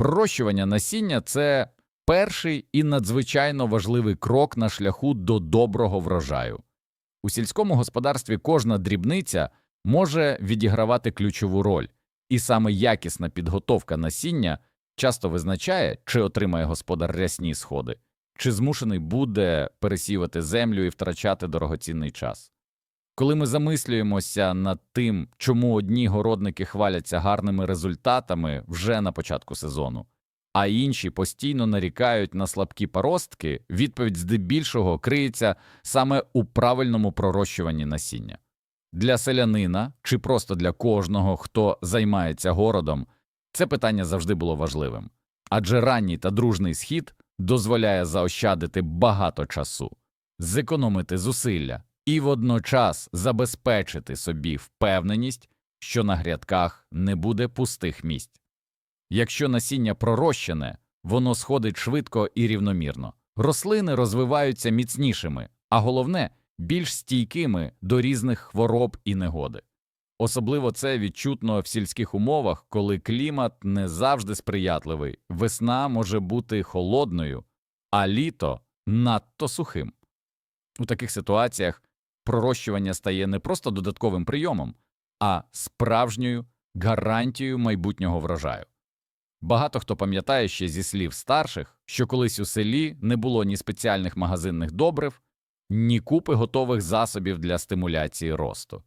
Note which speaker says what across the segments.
Speaker 1: Пророщування насіння це перший і надзвичайно важливий крок на шляху до доброго врожаю. У сільському господарстві кожна дрібниця може відігравати ключову роль, і саме якісна підготовка насіння часто визначає, чи отримає господар рясні сходи, чи змушений буде пересівати землю і втрачати дорогоцінний час. Коли ми замислюємося над тим, чому одні городники хваляться гарними результатами вже на початку сезону, а інші постійно нарікають на слабкі паростки, відповідь здебільшого криється саме у правильному пророщуванні насіння. Для селянина чи просто для кожного, хто займається городом, це питання завжди було важливим, адже ранній та дружний схід дозволяє заощадити багато часу, зекономити зусилля і водночас забезпечити собі впевненість, що на грядках не буде пустих місць. Якщо насіння пророщене, воно сходить швидко і рівномірно, рослини розвиваються міцнішими, а головне більш стійкими до різних хвороб і негоди. Особливо це відчутно в сільських умовах, коли клімат не завжди сприятливий, весна може бути холодною, а літо надто сухим. У таких ситуаціях пророщування стає не просто додатковим прийомом, а справжньою гарантією майбутнього врожаю. Багато хто пам'ятає ще зі слів старших, що колись у селі не було ні спеціальних магазинних добрив, ні купи готових засобів для стимуляції росту.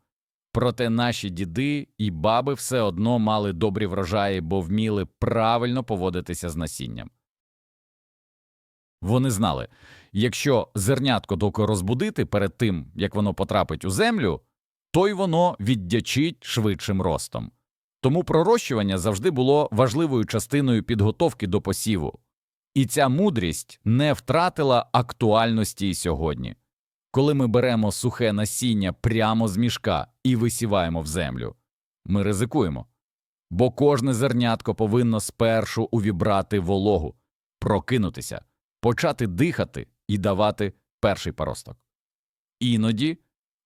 Speaker 1: Проте наші діди і баби все одно мали добрі врожаї, бо вміли правильно поводитися з насінням. Вони знали, якщо зернятко доки розбудити перед тим, як воно потрапить у землю, то й воно віддячить швидшим ростом. Тому пророщування завжди було важливою частиною підготовки до посіву, і ця мудрість не втратила актуальності й сьогодні. Коли ми беремо сухе насіння прямо з мішка і висіваємо в землю, ми ризикуємо, бо кожне зернятко повинно спершу увібрати вологу, прокинутися, почати дихати і давати перший паросток. Іноді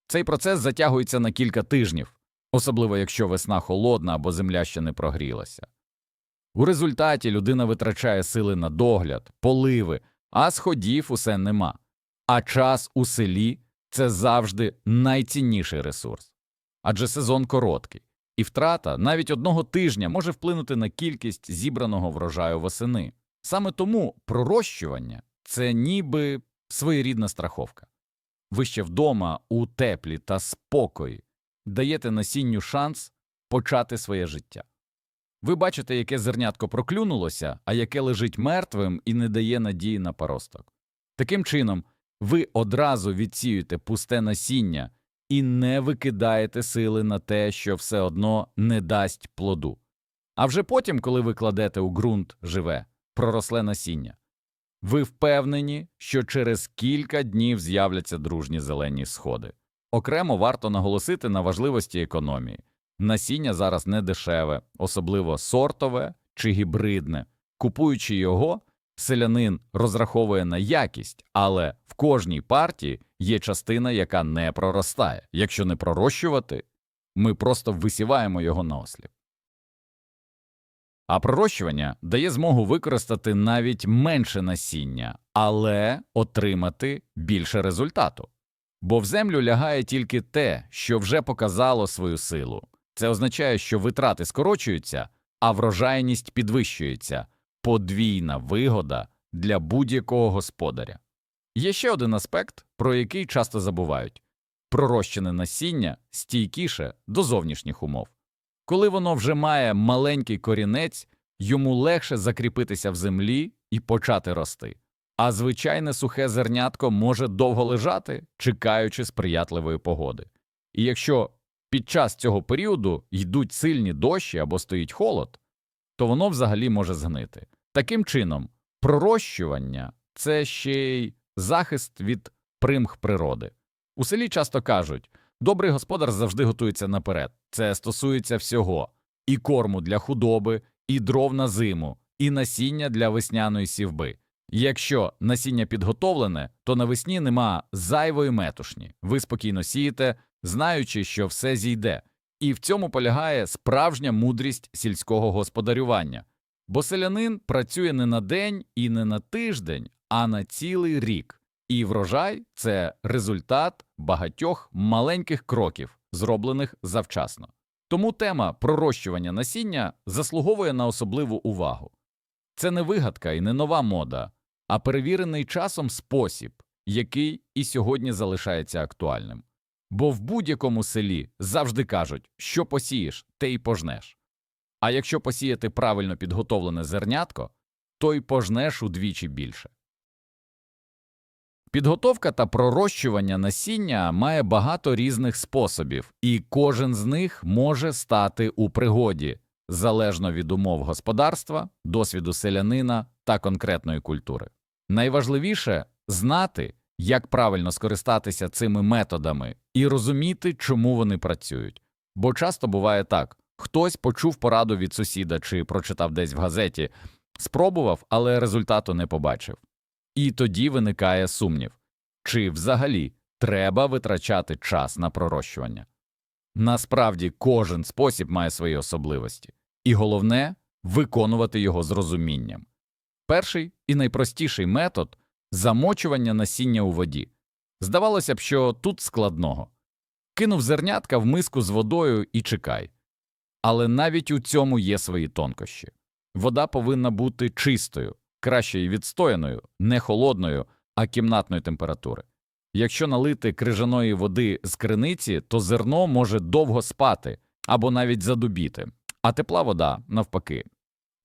Speaker 1: цей процес затягується на кілька тижнів, особливо якщо весна холодна або земля ще не прогрілася. У результаті людина витрачає сили на догляд, поливи, а сходів усе нема. А час у селі це завжди найцінніший ресурс. Адже сезон короткий, і втрата навіть одного тижня може вплинути на кількість зібраного врожаю восени. Саме тому пророщування це ніби своєрідна страховка. Ви ще вдома у теплі та спокої даєте насінню шанс почати своє життя. Ви бачите, яке зернятко проклюнулося, а яке лежить мертвим і не дає надії на паросток. Таким чином, ви одразу відсіюєте пусте насіння і не викидаєте сили на те, що все одно не дасть плоду. А вже потім, коли ви кладете у ґрунт живе, проросле насіння, ви впевнені, що через кілька днів з'являться дружні зелені сходи. Окремо варто наголосити на важливості економії. Насіння зараз не дешеве, особливо сортове чи гібридне. Купуючи його, селянин розраховує на якість, але в кожній партії є частина, яка не проростає. Якщо не пророщувати, ми просто висіваємо його на осліп. А пророщування дає змогу використати навіть менше насіння, але отримати більше результату. Бо в землю лягає тільки те, що вже показало свою силу. Це означає, що витрати скорочуються, а врожайність підвищується подвійна вигода для будь-якого господаря. Є ще один аспект, про який часто забувають пророщене насіння стійкіше до зовнішніх умов. Коли воно вже має маленький корінець, йому легше закріпитися в землі і почати рости. А звичайне сухе зернятко може довго лежати, чекаючи сприятливої погоди. І якщо під час цього періоду йдуть сильні дощі або стоїть холод, то воно взагалі може згнити. Таким чином, пророщування це ще й захист від примх природи. У селі часто кажуть добрий господар завжди готується наперед. Це стосується всього і корму для худоби, і дров на зиму, і насіння для весняної сівби. Якщо насіння підготовлене, то навесні нема зайвої метушні. Ви спокійно сієте, знаючи, що все зійде. І в цьому полягає справжня мудрість сільського господарювання. Бо селянин працює не на день і не на тиждень, а на цілий рік. І врожай це результат багатьох маленьких кроків, зроблених завчасно. Тому тема пророщування насіння заслуговує на особливу увагу. Це не вигадка і не нова мода, а перевірений часом спосіб, який і сьогодні залишається актуальним. Бо в будь-якому селі завжди кажуть, що посієш, те й пожнеш. А якщо посіяти правильно підготовлене зернятко, то й пожнеш удвічі більше. Підготовка та пророщування насіння має багато різних способів, і кожен з них може стати у пригоді залежно від умов господарства, досвіду селянина та конкретної культури. Найважливіше знати, як правильно скористатися цими методами і розуміти, чому вони працюють. Бо часто буває так: хтось почув пораду від сусіда чи прочитав десь в газеті, спробував, але результату не побачив. І тоді виникає сумнів, чи взагалі треба витрачати час на пророщування. Насправді кожен спосіб має свої особливості, і головне виконувати його з розумінням. Перший і найпростіший метод замочування насіння у воді. Здавалося б, що тут складного. Кинув зернятка в миску з водою і чекай. Але навіть у цьому є свої тонкощі. Вода повинна бути чистою, краще й відстояною, не холодною, а кімнатної температури. Якщо налити крижаної води з криниці, то зерно може довго спати або навіть задубіти, а тепла вода, навпаки,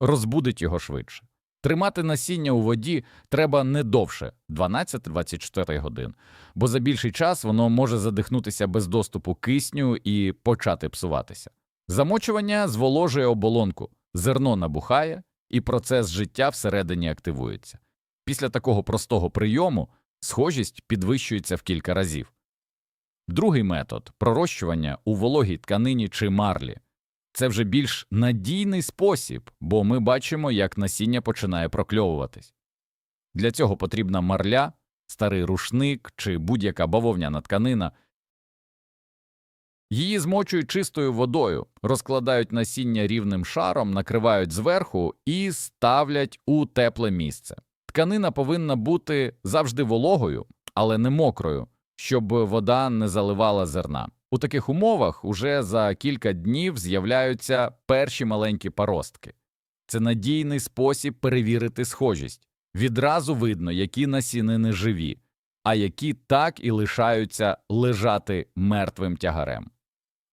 Speaker 1: розбудить його швидше. Тримати насіння у воді треба не довше 12-24 годин, бо за більший час воно може задихнутися без доступу кисню і почати псуватися. Замочування зволожує оболонку, зерно набухає, і процес життя всередині активується. Після такого простого прийому схожість підвищується в кілька разів. Другий метод пророщування у вологій тканині чи марлі. Це вже більш надійний спосіб, бо ми бачимо, як насіння починає прокльовуватись. Для цього потрібна марля, старий рушник чи будь-яка бавовняна тканина. Її змочують чистою водою, розкладають насіння рівним шаром, накривають зверху і ставлять у тепле місце. Тканина повинна бути завжди вологою, але не мокрою, щоб вода не заливала зерна. У таких умовах уже за кілька днів з'являються перші маленькі паростки. Це надійний спосіб перевірити схожість. Відразу видно, які насінини живі, а які так і лишаються лежати мертвим тягарем.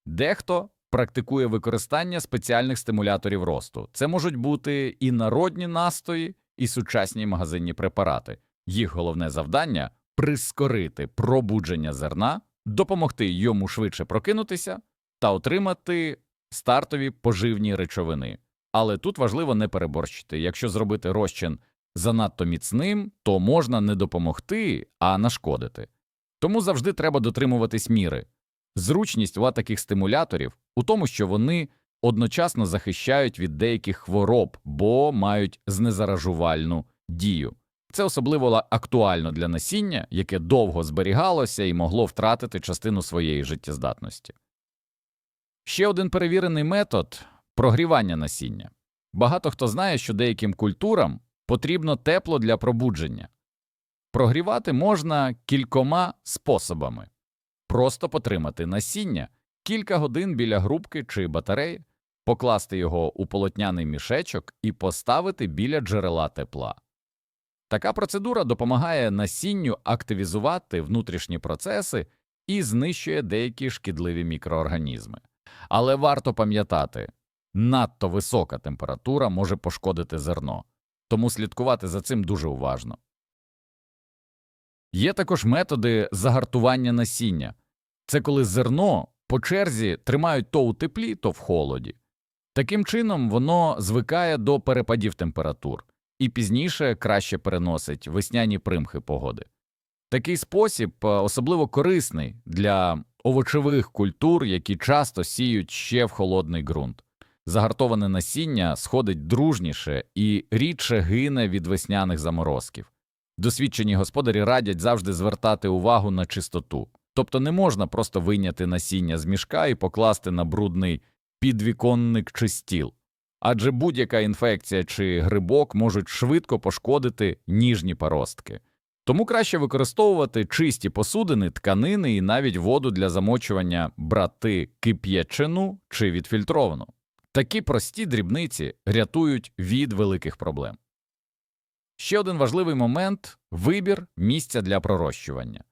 Speaker 1: Дехто практикує використання спеціальних стимуляторів росту. Це можуть бути і народні настої, і сучасні магазинні препарати. Їх головне завдання прискорити пробудження зерна, допомогти йому швидше прокинутися та отримати стартові поживні речовини. Але тут важливо не переборщити. Якщо зробити розчин занадто міцним, то можна не допомогти, а нашкодити. Тому завжди треба дотримуватись міри. Зручність у таких стимуляторів у тому, що вони одночасно захищають від деяких хвороб, бо мають знезаражувальну дію. Це особливо актуально для насіння, яке довго зберігалося і могло втратити частину своєї життєздатності. Ще один перевірений метод прогрівання насіння. Багато хто знає, що деяким культурам потрібно тепло для пробудження. Прогрівати можна кількома способами просто потримати насіння кілька годин біля грубки чи батареї, покласти його у полотняний мішечок і поставити біля джерела тепла. Така процедура допомагає насінню активізувати внутрішні процеси і знищує деякі шкідливі мікроорганізми. Але варто пам'ятати, надто висока температура може пошкодити зерно, тому слідкувати за цим дуже уважно. Є також методи загартування насіння це коли зерно по черзі тримають то у теплі, то в холоді. Таким чином воно звикає до перепадів температур і пізніше краще переносить весняні примхи погоди. Такий спосіб е, особливо корисний для овочевих культур, які часто сіють ще в холодний ґрунт. Загартоване насіння сходить дружніше і рідше гине від весняних заморозків. Досвідчені господарі радять завжди звертати увагу на чистоту, тобто не можна просто вийняти насіння з мішка і покласти на брудний підвіконник чи стіл. адже будь-яка інфекція чи грибок можуть швидко пошкодити ніжні паростки. Тому краще використовувати чисті посудини, тканини і навіть воду для замочування брати кип'ячену чи відфільтровану. Такі прості дрібниці рятують від великих проблем. Ще один важливий момент вибір місця для пророщування.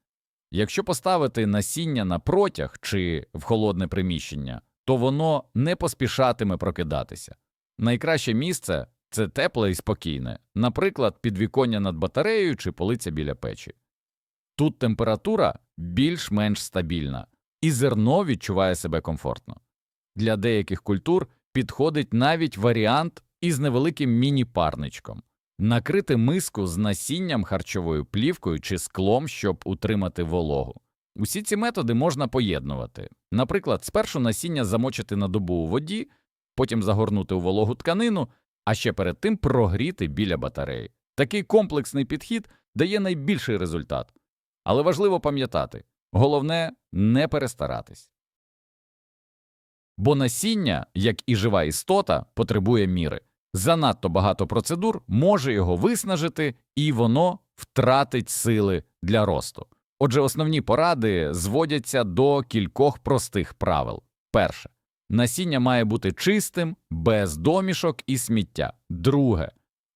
Speaker 1: Якщо поставити насіння на протяг чи в холодне приміщення, то воно не поспішатиме прокидатися. Найкраще місце це тепле і спокійне, наприклад, підвіконня над батареєю чи полиця біля печі. Тут температура більш-менш стабільна, і зерно відчуває себе комфортно. Для деяких культур підходить навіть варіант із невеликим міні-парничком. Накрити миску з насінням харчовою плівкою чи склом, щоб утримати вологу. Усі ці методи можна поєднувати. Наприклад, спершу насіння замочити на добу у воді, потім загорнути у вологу тканину, а ще перед тим прогріти біля батареї. Такий комплексний підхід дає найбільший результат. Але важливо пам'ятати головне не перестаратись. Бо насіння, як і жива істота, потребує міри. Занадто багато процедур може його виснажити, і воно втратить сили для росту. Отже, основні поради зводяться до кількох простих правил. Перше. Насіння має бути чистим, без домішок і сміття. Друге.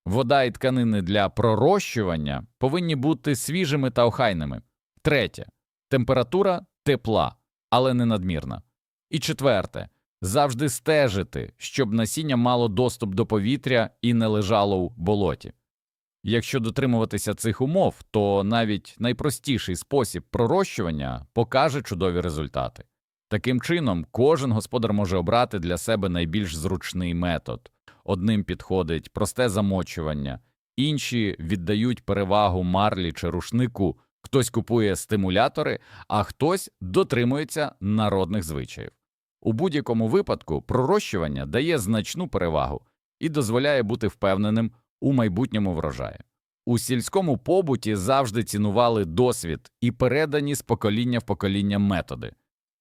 Speaker 1: Вода і тканини для пророщування повинні бути свіжими та охайними. Третє. Температура тепла, але не надмірна. І четверте. Завжди стежити, щоб насіння мало доступ до повітря і не лежало у болоті. Якщо дотримуватися цих умов, то навіть найпростіший спосіб пророщування покаже чудові результати. Таким чином, кожен господар може обрати для себе найбільш зручний метод. Одним підходить просте замочування, інші віддають перевагу марлі чи рушнику, хтось купує стимулятори, а хтось дотримується народних звичаїв. У будь-якому випадку пророщування дає значну перевагу і дозволяє бути впевненим у майбутньому врожаї. У сільському побуті завжди цінували досвід і передані з покоління в покоління методи.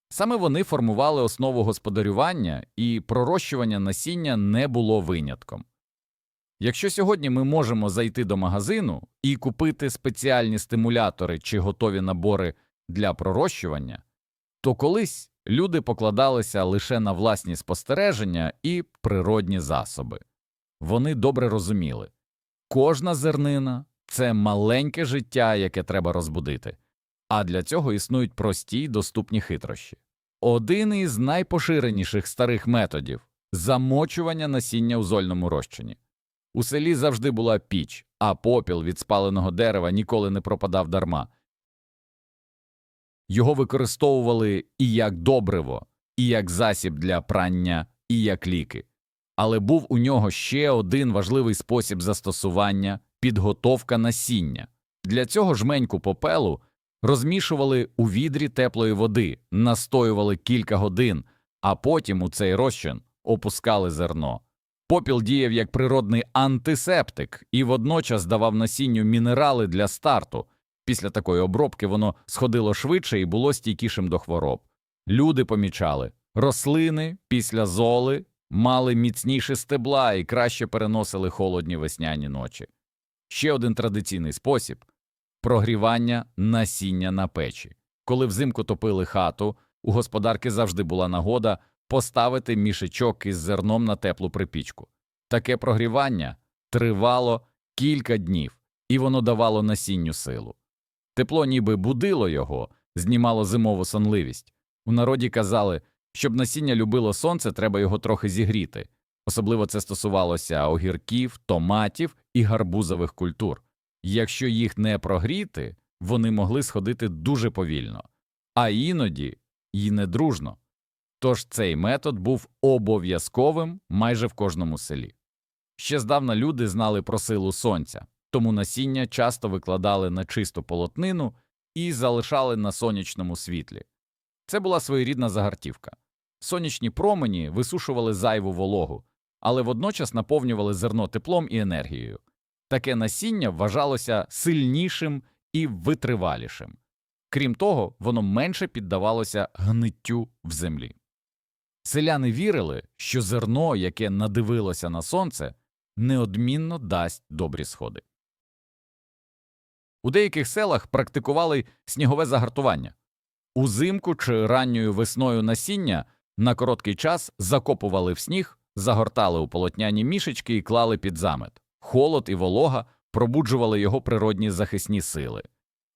Speaker 1: Саме вони формували основу господарювання, і пророщування насіння не було винятком. Якщо сьогодні ми можемо зайти до магазину і купити спеціальні стимулятори чи готові набори для пророщування, то колись люди покладалися лише на власні спостереження і природні засоби. Вони добре розуміли кожна зернина це маленьке життя, яке треба розбудити, а для цього існують прості й доступні хитрощі. Один із найпоширеніших старих методів замочування насіння у зольному розчині. У селі завжди була піч, а попіл від спаленого дерева ніколи не пропадав дарма. Його використовували і як добриво, і як засіб для прання, і як ліки. Але був у нього ще один важливий спосіб застосування підготовка насіння. Для цього жменьку попелу розмішували у відрі теплої води, настоювали кілька годин, а потім у цей розчин опускали зерно. Попіл діяв як природний антисептик і водночас давав насінню мінерали для старту. Після такої обробки воно сходило швидше і було стійкішим до хвороб. Люди помічали рослини після золи мали міцніші стебла і краще переносили холодні весняні ночі. Ще один традиційний спосіб прогрівання насіння на печі. Коли взимку топили хату, у господарки завжди була нагода поставити мішечок із зерном на теплу припічку. Таке прогрівання тривало кілька днів, і воно давало насінню силу. Тепло ніби будило його, знімало зимову сонливість. У народі казали, щоб насіння любило сонце, треба його трохи зігріти. Особливо це стосувалося огірків, томатів і гарбузових культур. Якщо їх не прогріти, вони могли сходити дуже повільно, а іноді й недружно. Тож цей метод був обов'язковим майже в кожному селі. Ще здавна люди знали про силу сонця, тому насіння часто викладали на чисту полотнину і залишали на сонячному світлі. Це була своєрідна загартівка. Сонячні промені висушували зайву вологу, але водночас наповнювали зерно теплом і енергією. Таке насіння вважалося сильнішим і витривалішим. Крім того, воно менше піддавалося гниттю в землі. Селяни вірили, що зерно, яке надивилося на сонце, неодмінно дасть добрі сходи. У деяких селах практикували снігове загартування. Узимку чи ранньою весною насіння на короткий час закопували в сніг, загортали у полотняні мішечки і клали під замет. Холод і волога пробуджували його природні захисні сили.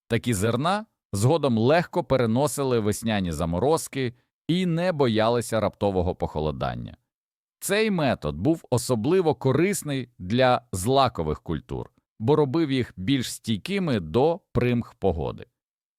Speaker 1: Такі зерна згодом легко переносили весняні заморозки і не боялися раптового похолодання. Цей метод був особливо корисний для злакових культур, бо робив їх більш стійкими до примх погоди.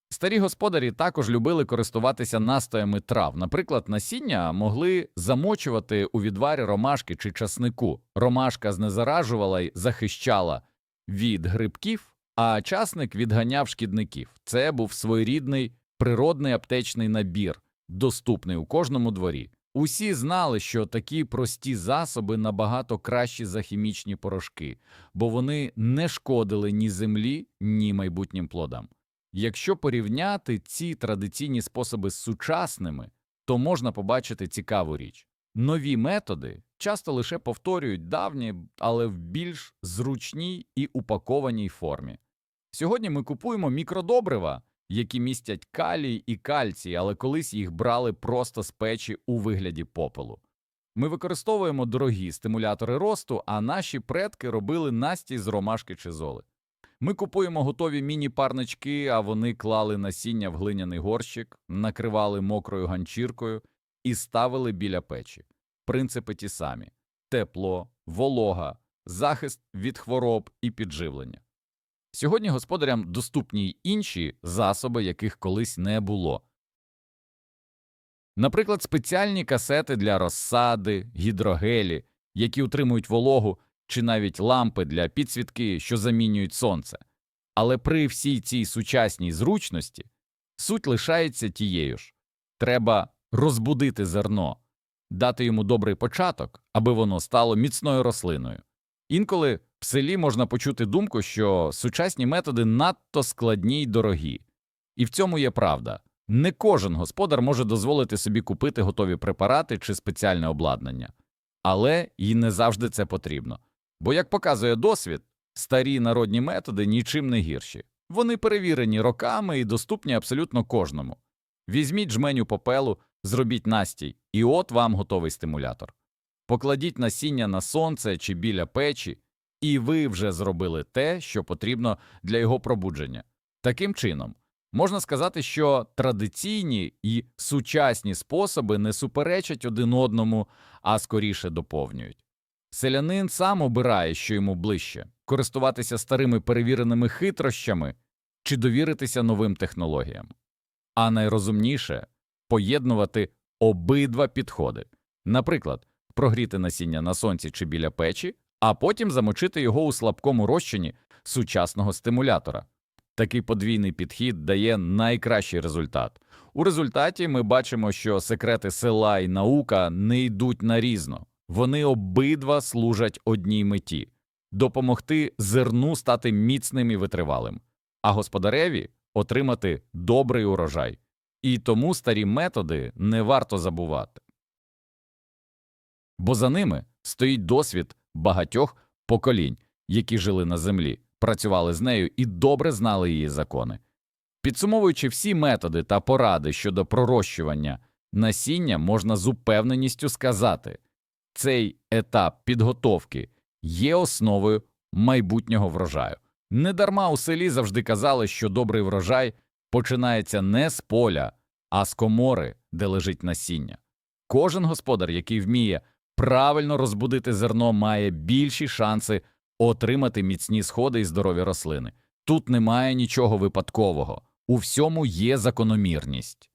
Speaker 1: Старі господарі також любили користуватися настоями трав. Наприклад, насіння могли замочувати у відварі ромашки чи часнику. Ромашка знезаражувала й захищала від грибків, а часник відганяв шкідників. Це був своєрідний природний аптечний набір, доступний у кожному дворі. Усі знали, що такі прості засоби набагато кращі за хімічні порошки, бо вони не шкодили ні землі, ні майбутнім плодам. Якщо порівняти ці традиційні способи з сучасними, то можна побачити цікаву річ. Нові методи часто лише повторюють давні, але в більш зручній і упакованій формі. Сьогодні ми купуємо мікродобрива, які містять калій і кальцій, але колись їх брали просто з печі у вигляді попелу. Ми використовуємо дорогі стимулятори росту, а наші предки робили настій з ромашки чи золи. Ми купуємо готові міні-парнички, а вони клали насіння в глиняний горщик, накривали мокрою ганчіркою і ставили біля печі. Принципи ті самі: тепло, волога, захист від хвороб і підживлення. Сьогодні господарям доступні й інші засоби, яких колись не було. Наприклад, спеціальні касети для розсади, гідрогелі, які утримують вологу, чи навіть лампи для підсвітки, що замінюють сонце. Але при всій цій сучасній зручності суть лишається тією ж треба розбудити зерно, дати йому добрий початок, аби воно стало міцною рослиною. Інколи в селі можна почути думку, що сучасні методи надто складні й дорогі. І в цьому є правда. Не кожен господар може дозволити собі купити готові препарати чи спеціальне обладнання, але і не завжди це потрібно. Бо, як показує досвід, старі народні методи нічим не гірші. Вони перевірені роками і доступні абсолютно кожному. Візьміть жменю попелу, зробіть настій, і от вам готовий стимулятор. Покладіть насіння на сонце чи біля печі, і ви вже зробили те, що потрібно для його пробудження. Таким чином, можна сказати, що традиційні і сучасні способи не суперечать один одному, а скоріше доповнюють. Селянин сам обирає, що йому ближче користуватися старими перевіреними хитрощами чи довіритися новим технологіям. А найрозумніше поєднувати обидва підходи. Наприклад, прогріти насіння на сонці чи біля печі, а потім замочити його у слабкому розчині сучасного стимулятора. Такий подвійний підхід дає найкращий результат. У результаті ми бачимо, що секрети села і наука не йдуть нарізно. Вони обидва служать одній меті допомогти зерну стати міцним і витривалим, а господареві отримати добрий урожай. І тому старі методи не варто забувати. Бо за ними стоїть досвід багатьох поколінь, які жили на землі, працювали з нею і добре знали її закони. Підсумовуючи всі методи та поради щодо пророщування насіння, можна з упевненістю сказати цей етап підготовки є основою майбутнього врожаю. Недарма у селі завжди казали, що добрий врожай починається не з поля, а з комори, де лежить насіння. Кожен господар, який вміє правильно розбудити зерно, має більші шанси отримати міцні сходи і здорові рослини. Тут немає нічого випадкового, у всьому є закономірність.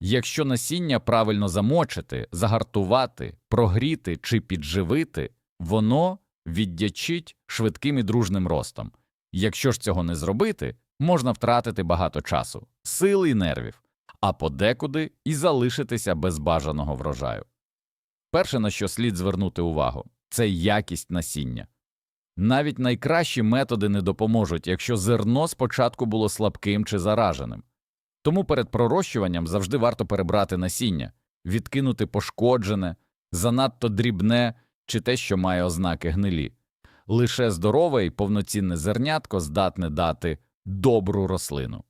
Speaker 1: Якщо насіння правильно замочити, загартувати, прогріти чи підживити, воно віддячить швидким і дружним ростом. Якщо ж цього не зробити, можна втратити багато часу, сил і нервів, а подекуди і залишитися без бажаного врожаю. Перше, на що слід звернути увагу, це якість насіння. Навіть найкращі методи не допоможуть, якщо зерно спочатку було слабким чи зараженим. Тому перед пророщуванням завжди варто перебрати насіння, відкинути пошкоджене, занадто дрібне чи те, що має ознаки гнилі. Лише здорове і повноцінне зернятко здатне дати добру рослину.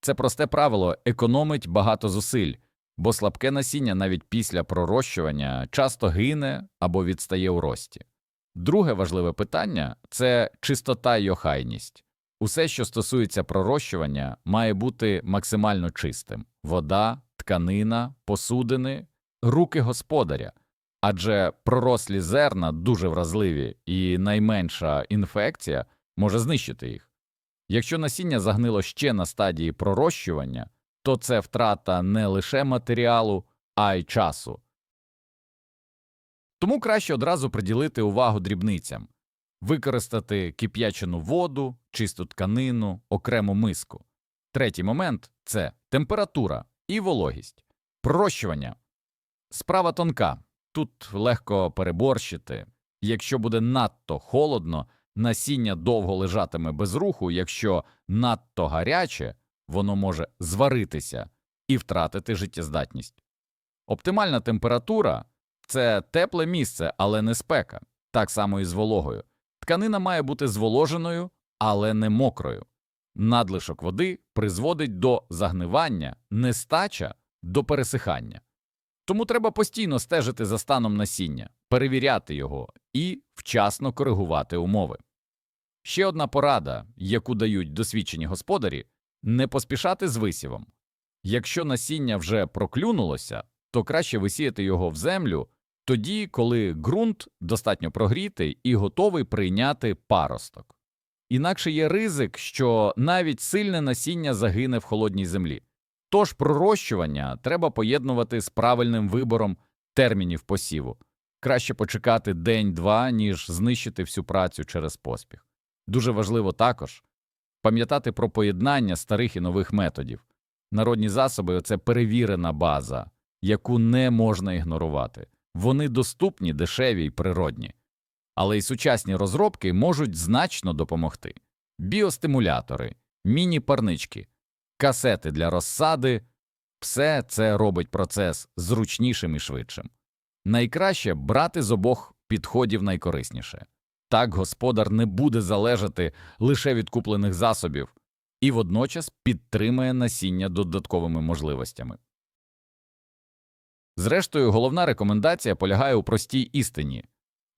Speaker 1: Це просте правило економить багато зусиль, бо слабке насіння навіть після пророщування часто гине або відстає у рості. Друге важливе питання це чистота й охайність. Усе, що стосується пророщування, має бути максимально чистим вода, тканина, посудини, руки господаря. Адже пророслі зерна дуже вразливі, і найменша інфекція може знищити їх. Якщо насіння загнило ще на стадії пророщування, то це втрата не лише матеріалу, а й часу. Тому краще одразу приділити увагу дрібницям, використати кип'ячену воду, чисту тканину, окрему миску. Третій момент це температура і вологість. Пророщування. Справа тонка. Тут легко переборщити. Якщо буде надто холодно, насіння довго лежатиме без руху, якщо надто гаряче, воно може зваритися і втратити життєздатність. Оптимальна температура це тепле місце, але не спека, так само і з вологою. Тканина має бути зволоженою, але не мокрою. Надлишок води призводить до загнивання, нестача до пересихання. Тому треба постійно стежити за станом насіння, перевіряти його і вчасно коригувати умови. Ще одна порада, яку дають досвідчені господарі не поспішати з висівом. Якщо насіння вже проклюнулося, то краще висіяти його в землю тоді, коли ґрунт достатньо прогрітий і готовий прийняти паросток. Інакше є ризик, що навіть сильне насіння загине в холодній землі. Тож пророщування треба поєднувати з правильним вибором термінів посіву. Краще почекати день-два, ніж знищити всю працю через поспіх. Дуже важливо також пам'ятати про поєднання старих і нових методів. Народні засоби це перевірена база, яку не можна ігнорувати. Вони доступні, дешеві й природні. Але й сучасні розробки можуть значно допомогти. Біостимулятори, міні-парнички, касети для розсади все це робить процес зручнішим і швидшим. Найкраще брати з обох підходів найкорисніше. Так господар не буде залежати лише від куплених засобів і водночас підтримує насіння додатковими можливостями. Зрештою, головна рекомендація полягає у простій істині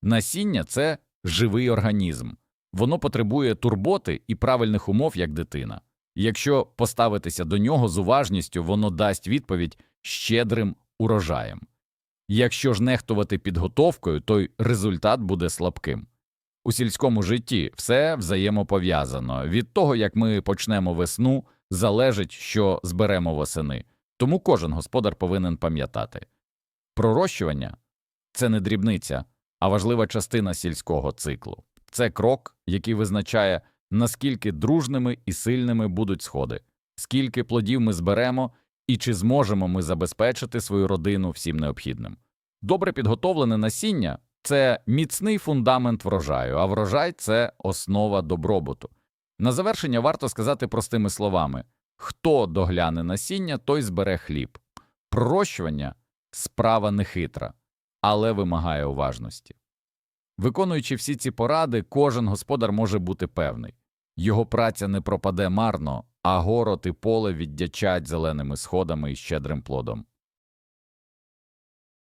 Speaker 1: насіння це живий організм, воно потребує турботи і правильних умов як дитина. Якщо поставитися до нього з уважністю, воно дасть відповідь щедрим урожаєм. Якщо ж нехтувати підготовкою, то результат буде слабким. У сільському житті все взаємопов'язано. Від того, як ми почнемо весну, залежить, що зберемо восени. Тому кожен господар повинен пам'ятати пророщування це не дрібниця, а важлива частина сільського циклу. Це крок, який визначає, наскільки дружними і сильними будуть сходи, скільки плодів ми зберемо і чи зможемо ми забезпечити свою родину всім необхідним. Добре підготовлене насіння це міцний фундамент врожаю, а врожай це основа добробуту. На завершення варто сказати простими словами хто догляне насіння, той збере хліб. Пророщування справа нехитра, але вимагає уважності. Виконуючи всі ці поради, кожен господар може бути певний його праця не пропаде марно, а город і поле віддячать зеленими сходами і щедрим плодом.